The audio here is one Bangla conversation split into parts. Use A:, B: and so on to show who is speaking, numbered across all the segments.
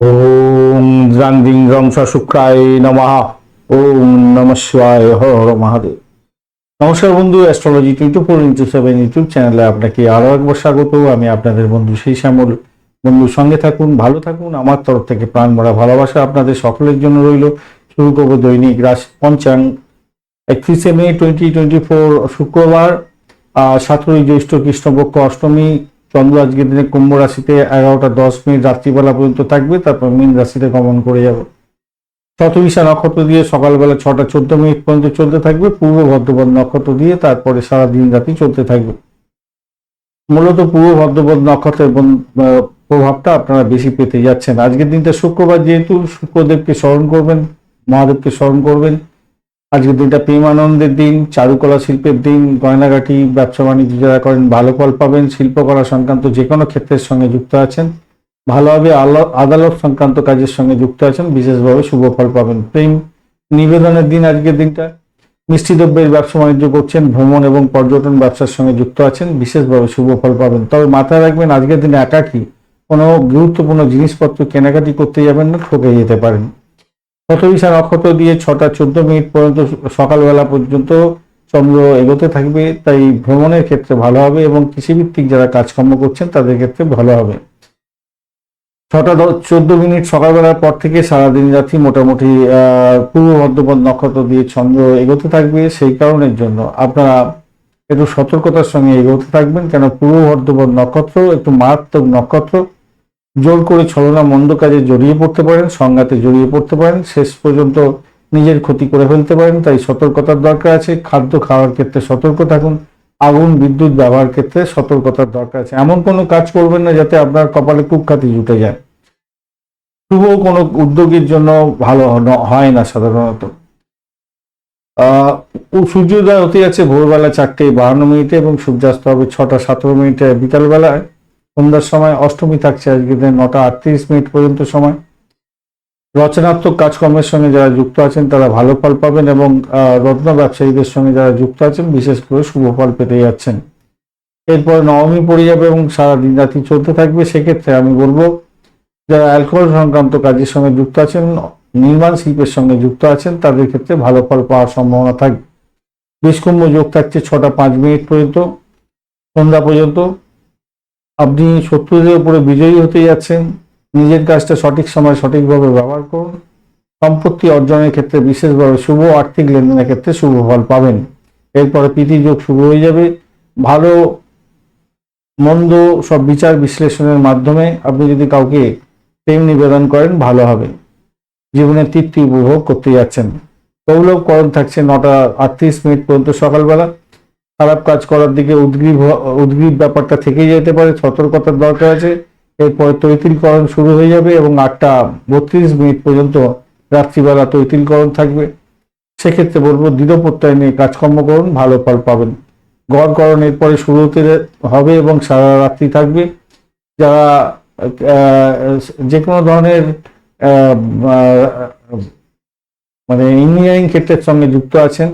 A: ওম দ্রাং দিং রং শুক্রায় নমঃ। ওম নম শিবায় হর মহাদেব। নমস্কার বন্ধু astrology twenty four into seven YouTube চ্যানেলে আপনাকে আরও একবার স্বাগত। আমি আপনাদের বন্ধু সেই শ্যামল। বন্ধুর সঙ্গে থাকুন, ভালো থাকুন। আমার তরফ থেকে প্রাণ ভরা ভালোবাসা আপনাদের সকলের জন্য রইল। শুরু করব দৈনিক রাশি পঞ্চাং একত্রিশে মে টোয়েন্টি টোয়েন্টি ফোর শুক্রবার সতেরোই জ্যৈষ্ঠ কৃষ্ণপক্ষ অষ্টমী। চন্দ্র আজকের দিনে কুম্ভ রাশিতে এগারোটা দশ মিনিট রাত্রিবেলা পর্যন্ত থাকবে, তারপর মীন রাশিতে গমন করে যাবে। শতবিশা নক্ষত্র দিয়ে সকালবেলা ছটা চোদ্দ মিনিট পর্যন্ত চলতে থাকবে, পূর্ব ভদ্রপদ নক্ষত্র দিয়ে তারপরে সারা দিন রাতি চলতে থাকবে। মূলত পূর্ব ভদ্রপদ নক্ষত্রের প্রভাবটা আপনারা বেশি পেতে যাচ্ছেন। আজকের দিনটা শুক্রবার, যেহেতু শুক্রদেবকে স্মরণ করবেন, মহাদেবকে স্মরণ করবেন আজকের দিনটা প্রেমানন্দের দিন, চারুকলা শিল্পের দিন, গয়নাগাটি, ব্যবসা বাণিজ্য যারা করেন ভালো ফল পাবেন, শিল্পকলা সংক্রান্ত যে কোনো ক্ষেত্রের সঙ্গে যুক্ত আছেন। ভালোভাবে আদালত সংক্রান্ত কাজের সঙ্গে যুক্ত আছেন, বিশেষভাবে শুভ ফল পাবেন। প্রেম নিবেদনের দিন আজকের দিনটা। মিষ্টি দ্রব্যের ব্যবসা বাণিজ্য করছেন, ভ্রমণ এবং পর্যটন ব্যবসার সঙ্গে যুক্ত আছেন, বিশেষভাবে শুভ ফল পাবেন। তবে মাথায় রাখবেন, আজকের দিনে একাকী, কোনো গুরুত্বপূর্ণ জিনিসপত্র কেনাকাটি করতে যাবেন না, ঠকে যেতে পারেন। শতবিশা নক্ষত্র দিয়ে ছটা চোদ্দ মিনিট পর্যন্ত সকালবেলা পর্যন্ত চন্দ্র এগোতে থাকবে, তাই ভ্রমণের ক্ষেত্রে ভালো হবে এবং কৃষিভিত্তিক যারা কাজকর্ম করছেন তাদের ক্ষেত্রে ভালো হবে। ছটা চোদ্দ মিনিট সকালবেলার পর থেকে সারাদিন রাত্রি মোটামুটি পূর্ব ভদ্রপদ নক্ষত্র দিয়ে চন্দ্র এগোতে থাকবে সেই কারণের জন্য। আপনারা একটু সতর্কতার সঙ্গে এগোতে থাকবেন, কেন পূর্ব ভদ্রপদ নক্ষত্র, একটু মারাত্মক নক্ষত্র জোর করে ছলনা মন্দ কাজে জড়িয়ে পড়তে পারেন, সংঘাতে জড়িয়ে পড়তে পারেন, শেষ পর্যন্ত নিজের ক্ষতি করে ফেলতে পারেন, তাই সতর্কতার দরকার আছে। খাদ্য খাওয়ার ক্ষেত্রে সতর্ক থাকুন, আগুন, বিদ্যুৎ ব্যবহার ক্ষেত্রে সতর্কতার দরকার আছে। এমন কোনো কাজ করবেন না যাতে আপনার কপালে কুখ্যাতি জুটে যায়। শুভ কোনো উদ্যোগের জন্য ভালো হয় না সাধারণত। সূর্যোদয় হতে যাচ্ছে ভোরবেলা চারটে বাহান্ন মিনিটে এবং সূর্যাস্ত হবে ছটা সতেরো মিনিটে বিকালবেলায়। সন্ধ্যার সময়, অষ্টমী থাকছে আজকে দিনে, নটা আটত্রিশ মিনিট পর্যন্ত সময়। রচনাত্মক কাজকর্মের সঙ্গে যারা যুক্ত আছেন, তারা ভালো ফল পাবেন এবং রত্ন ব্যবসায়ীদের সঙ্গে যারা যুক্ত আছেন, বিশেষ করে শুভ ফল পেতে যাচ্ছেন। এরপর নবমী পড়ে যাবে এবং সারা দিন রাতি চলতে থাকবে। সেক্ষেত্রে আমি বলব, যারা অ্যালকোহল সংক্রান্ত কাজের সঙ্গে যুক্ত আছেন, নির্মাণ শিল্পের সঙ্গে যুক্ত আছেন, তাদের ক্ষেত্রে ভালো ফল পাওয়ার সম্ভাবনা থাকবে। বিষকুম্ভ যোগ থাকছে ছটা পাঁচ মিনিট পর্যন্ত, সন্ধ্যা পর্যন্ত। আপনি শত্রুদের উপরে বিজয়ী হতে যাচ্ছেন, নিজের কাজটা সঠিক সময় সঠিকভাবে ব্যবহার করুন। সম্পত্তি অর্জনের ক্ষেত্রে বিশেষভাবে শুভ আর্থিক লেনদেনের ক্ষেত্রে শুভ ফল পাবেন। এরপরে যোগ শুরু হয়ে যাবে। ভালো, মন্দ সব বিচার বিশ্লেষণের মাধ্যমে আপনি যদি কাউকে প্রেম নিবেদন করেন, ভালো হবে। জীবনে তৃপ্তি উপভোগ করতে যাচ্ছেন। কৌলভকরণ থাকছে নটা আটত্রিশ মিনিট পর্যন্ত সকালবেলা। খারাপ কাজ করার দিকে উদ্গ্রীব উদ্গ্রীব ব্যাপারটা থেকেই যেতে পারে, সতর্কতার দরকার আছে। এরপরে তৈতিলকরণ শুরু হয়ে যাবে এবং আটটা বত্রিশ মিনিট পর্যন্ত রাত্রিবেলা তৈতিলকরণ থাকবে। সেক্ষেত্রে বলব দৃঢ় প্রত্যয় নিয়ে কাজকর্ম করুন, ভালো ফল পাবেন। গড়করণ এরপরে শুরু হতে হবে এবং সারা রাত্রি থাকবে। যারা যে কোনো ধরনের মানে ইঞ্জিনিয়ারিং ক্ষেত্রের সঙ্গে যুক্ত আছেন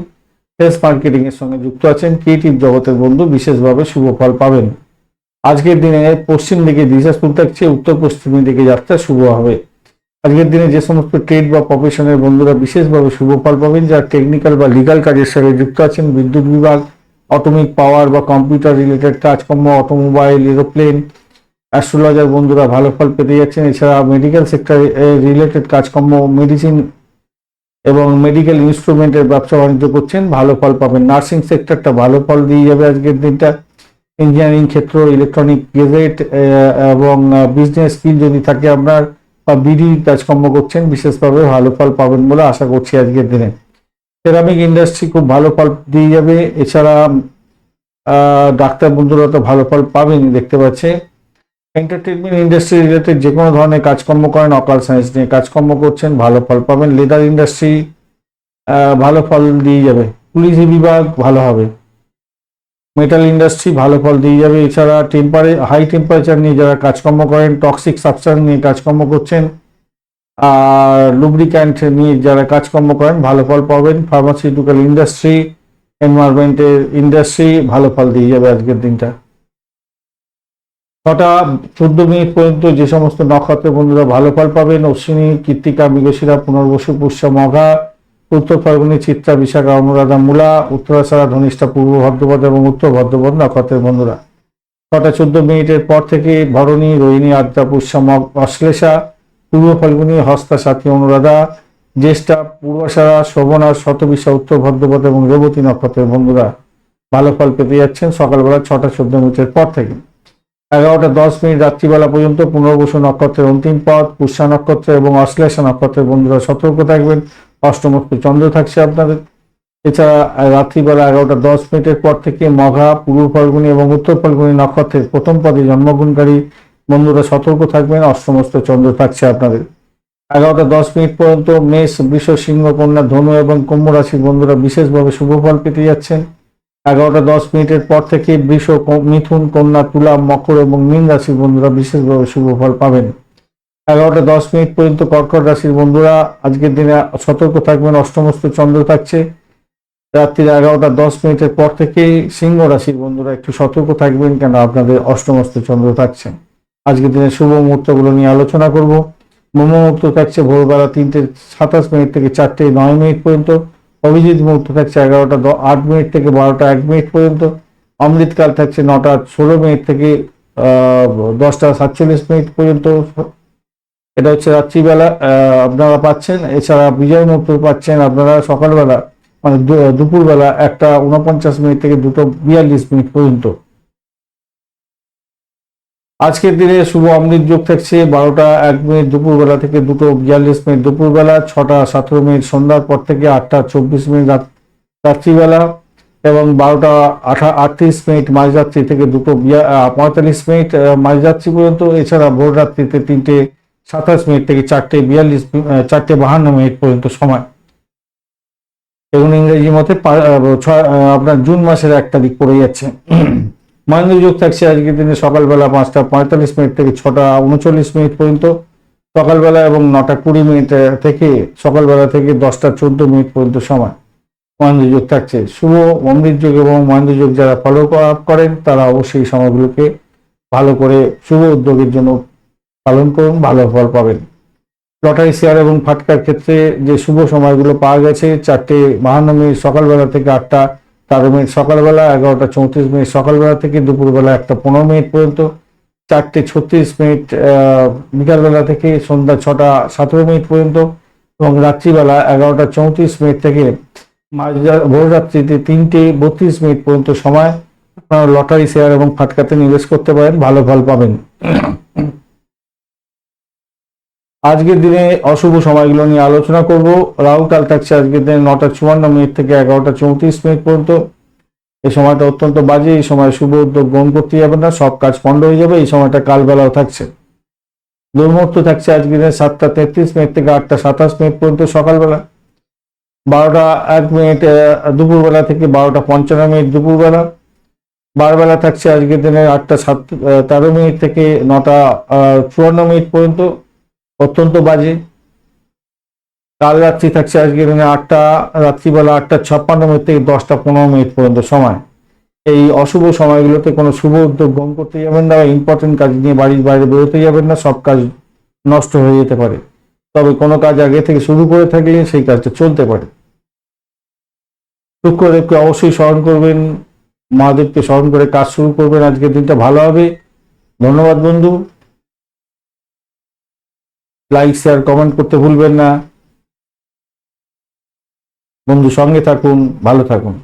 A: সেলস মার্কেটিং এর সঙ্গে যুক্ত আছেন ক্রিয়েটিভ জগতের বন্ধু, বিশেষভাবে শুভ ফল পাবেন। আজকের দিনে পশ্চিম দিকে দিশাস্পুর থাকছে, উত্তর পশ্চিমের দিকে যাত্রা শুভ হবে। আজকের দিনে যে সমস্ত ট্রেড বা প্রফেশনের বন্ধুরা বিশেষভাবে শুভ ফল পাবেন, যারা টেকনিক্যাল বা লিগাল কাজের সঙ্গে যুক্ত আছেন, বিদ্যুৎ বিভাগ অটোমিক পাওয়ার বা কম্পিউটার রিলেটেড কাজকর্ম অটোমোবাইল এরোপ্লেন অ্যাস্ট্রোলজার বন্ধুরা ভালো ফল পেতে যাচ্ছেন। এছাড়া মেডিকেল সেক্টর রিলেটেড কাজকর্ম মেডিসিন এবং মেডিকেল ইনস্ট্রুমেন্টের ব্যবসা বাণিজ্য করছেন, ভালো ফল পাবেন। নার্সিং সেক্টরটা ভালো ফল দিয়ে যাবে আজকের দিনটা। ইঞ্জিনিয়ারিং ক্ষেত্র ইলেকট্রনিক গেজেট এবং বিজনেস স্কিল যদি থাকে আপনার, বা বিডি কাজকর্ম করছেন, বিশেষভাবে ভালো ফল পাবেন বলে আশা করছি আজকের দিনে। সেরামিক ইন্ডাস্ট্রি খুব ভালো ফল দিয়ে যাবে। এছাড়া ডাক্তার বন্ধুরা তো ভালো ফল পাবেন দেখতে পাচ্ছে। এন্টারটেনমেন্ট ইন্ডাস্ট্রি রিলেটেড যে কোনো ধরনের কাজকর্ম করেন অকাল সায়েন্স নিয়ে কাজকর্ম করছেন, ভালো ফল পাবেন লেদার ইন্ডাস্ট্রি ভালো ফল দিয়ে যাবে, পুলিশ বিভাগ ভালো হবে। মেটাল ইন্ডাস্ট্রি ভালো ফল দিয়ে যাবে, এছাড়া টেম্পারে হাই টেম্পারেচার নিয়ে যারা কাজকর্ম করেন টক্সিক সাবস্টেন্স নিয়ে কাজকর্ম করছেন, আর লুব্রিক্যান্ট নিয়ে যারা কাজকর্ম করেন, ভালো ফল পাবেন ফার্মাসিউটিক্যাল ইন্ডাস্ট্রি এনভায়রনমেন্টের ইন্ডাস্ট্রি ভালো ফল দিয়ে যাবে আজকের দিনটা। ছটা চোদ্দ মিনিট পর্যন্ত যে সমস্ত নক্ষত্রের বন্ধুরা ভালো ফল পাবেন, অশ্বিনী, কৃত্তিকা, মৃগশিরা, পুনর্বসু, পুষ্যা, মঘা, উত্তর ফাল্গুনী, চিত্রা, বিশাখা, অনুরাধা, মূলা উত্তরাষাঢ়া ধনিষ্ঠা, পূর্ব ভদ্রপদ এবং উত্তর ভদ্রপদ নক্ষত্রের বন্ধুরা। ছটা চোদ্দ মিনিটের পর থেকে ভরণী, রোহিণী, আদ্রা, পুষ্যা অশ্লেষা, পূর্ব ফাল্গুনী, হস্তা, সাথী, অনুরাধা, জ্যেষ্ঠা পূর্বাষাঢ়া শোভনা, শতবিশা, উত্তর ভদ্রপদ এবং রেবতী নক্ষত্রের বন্ধুরা ভালো ফল পেতে যাচ্ছেন সকালবেলা ছটা চোদ্দ মিনিটের পর থেকে। এগারোটা দশ মিনিট রাত্রিবেলা পর্যন্ত পুনর্বসু নক্ষত্রের অন্তিম পথ, পুষ্যা নক্ষত্র এবং অশ্লেষা নক্ষত্রের বন্ধুরা সতর্ক থাকবেন। অষ্টমস্ত চন্দ্র থাকছে আপনাদের। এছাড়া রাত্রিবেলা এগারোটা দশ মিনিটের পর থেকে মঘা, পূর্ব ফাল্গুনী এবং উত্তর ফাল্গুনী নক্ষত্রের প্রথম পদে জন্মগ্রহণকারী বন্ধুরা সতর্ক থাকবেন। অষ্টমস্ত চন্দ্র থাকছে আপনাদের। এগারোটা দশ মিনিট পর্যন্ত মেষ, বৃষ, সিংহ, কন্যা, ধনু এবং কুম্ভ রাশির বন্ধুরা বিশেষভাবে শুভ ফল পেতে যাচ্ছেন। এগারোটা দশ মিনিটের পর থেকে বৃষ মিথুন, কন্যা, তুলা, মকর এবং মীন রাশির বন্ধুরা বিশেষভাবে শুভ ফল পাবেন। এগারোটা দশ মিনিট পর্যন্ত কর্কট রাশির বন্ধুরা, আজকের দিনে সতর্ক থাকবেন, অষ্টমস্ত চন্দ্র থাকছে। রাত্রির এগারোটা দশ মিনিটের পর থেকেই সিংহ রাশির বন্ধুরা একটু সতর্ক থাকবেন কেন আপনাদের অষ্টমস্ত চন্দ্র থাকছে। আজকের দিনে শুভ মুহূর্তগুলো নিয়ে আলোচনা করব। ব্রহ্ম মুহূর্ত থাকছে ভোরবেলা তিনটে সাতাশ মিনিট থেকে চারটে নয় মিনিট পর্যন্ত। অভিজিৎ মুহূর্ত থাকছে এগারোটা আট মিনিট থেকে বারোটা এক মিনিট পর্যন্ত। অমৃতকাল থাকছে নটা ষোলো মিনিট থেকে দশটা সাতচল্লিশ মিনিট পর্যন্ত। এটা হচ্ছে রাত্রিবেলা আপনারা পাচ্ছেন। এছাড়া বিজয় মুহূর্ত পাচ্ছেন আপনারা সকালবেলা মানে দুপুরবেলা একটা উনপঞ্চাশ মিনিট থেকে দুটো বিয়াল্লিশ মিনিট পর্যন্ত। আজকের দিনে শুভ অমৃত যোগ থাকছে বারোটা এক মিনিট দুপুরবেলা থেকে দুটো বিয়াল্লিশ মিনিট দুপুরবেলা, ছটা সতেরো মিনিট সন্ধ্যার পর থেকে আটটা চব্বিশ মিনিট রাত- রাত্রিবেলা এবং বারোটা আঠা আটত্রিশ মিনিট মাঝরাত্রি থেকে দুটো পঁয়তাল্লিশ মিনিট মাঝরাত্রি পর্যন্ত। এছাড়া ভোর রাত্রিতে তিনটে সাতাশ মিনিট থেকে চারটে বিয়াল্লিশ চারটে বাহান্ন মিনিট পর্যন্ত সময়। এবং ইংরেজি মতে আপনার জুন মাসের এক তারিখ পড়ে যাচ্ছে। মহেন্দ্র যোগ থাকছে আজকের দিনে সকালবেলা পাঁচটা পঁয়তাল্লিশ মিনিট থেকে ছটা উনচল্লিশ মিনিট পর্যন্ত। সকালবেলা এবং নটা কুড়ি মিনিট থেকে সকালবেলা থেকে দশটা চোদ্দ মিনিট পর্যন্ত সময় মহেন্দ্র যোগ থাকছে। শুভ অমৃত যোগ এবং মহেন্দ্র যোগ যারা ফলো আপ করেন, তারা অবশ্যই সময়গুলোকে ভালো করে শুভ উদ্যোগের জন্য পালন করুন, ভালো ফল পাবেন। লটারি শেয়ার এবং ফাটকার ক্ষেত্রে যে শুভ সময়গুলো পাওয়া গেছে, চারটে বাহান্ন মিনিট সকালবেলা থেকে আটটা তেরো মিনিট সকালবেলা এগারোটা চৌত্রিশ মিনিট সকালবেলা থেকে দুপুরবেলা একটা পনেরো মিনিট পর্যন্ত, চারটে ছত্রিশ মিনিট বিকালবেলা থেকে সন্ধ্যা ছটা সতেরো মিনিট পর্যন্ত এবং রাত্রিবেলা এগারোটা চৌত্রিশ মিনিট থেকে ভোররাত্রিতে তিনটে বত্রিশ মিনিট পর্যন্ত সময় আপনারা লটারি শেয়ার এবং ফাটকাতে নিবেশ করতে পারেন, ভালো ফল পাবেন। আজকের দিনে অশুভ সময়গুলো নিয়ে আলোচনা করব। রাহু কাল থাকছে আজকের দিনে নটা চুয়ান্ন মিনিট থেকে এগারোটা চৌত্রিশ মিনিট পর্যন্ত। এই সময়টা অত্যন্ত বাজে, এই সময় শুভ উদ্যোগ গ্রহণ করতে যাবেন না, সব কাজ পণ্ড হয়ে যাবে, এই সময়টা কালবেলাও থাকছে। দুর্মুহূর্ত থাকছে আজকের দিনে সাতটা তেত্রিশ মিনিট থেকে আটটা সাতাশ মিনিট পর্যন্ত সকালবেলা। বারোটা এক মিনিট দুপুরবেলা থেকে বারোটা পঞ্চান্ন মিনিট দুপুরবেলা। বারবেলা থাকছে আজকের দিনে আটটা সাত তেরো মিনিট থেকে নটা চুয়ান্ন মিনিট পর্যন্ত। অত্যন্ত বাজে। কাল রাত্রি থাকছে আজকে দিনে আটটা, রাত্রিবেলা আটটা ছাপ্পান্ন মিনিট থেকে দশটা পনেরো মিনিট পর্যন্ত সময়। এই অশুভ সময়গুলোতে কোনো শুভ উদ্যোগ গ্রহণ করতে যাবেন না ইম্পর্টেন্ট কাজ নিয়ে বাড়ির বাইরে বেরোতে যাবেন না, সব কাজ নষ্ট হয়ে যেতে পারে। তবে কোনো কাজ আগে থেকে শুরু করে থাকলে সেই কাজটা চলতে পারে। শুক্রদেবকে অবশ্যই স্মরণ করবেন মহাদেবকে স্মরণ করে কাজ শুরু করবেন, আজকের দিনটা ভালো হবে। ধন্যবাদ বন্ধু। লাইক শেয়ার কমেন্ট করতে ভুলবেন না। বন্ধু সঙ্গে থাকুন ভালো থাকুন।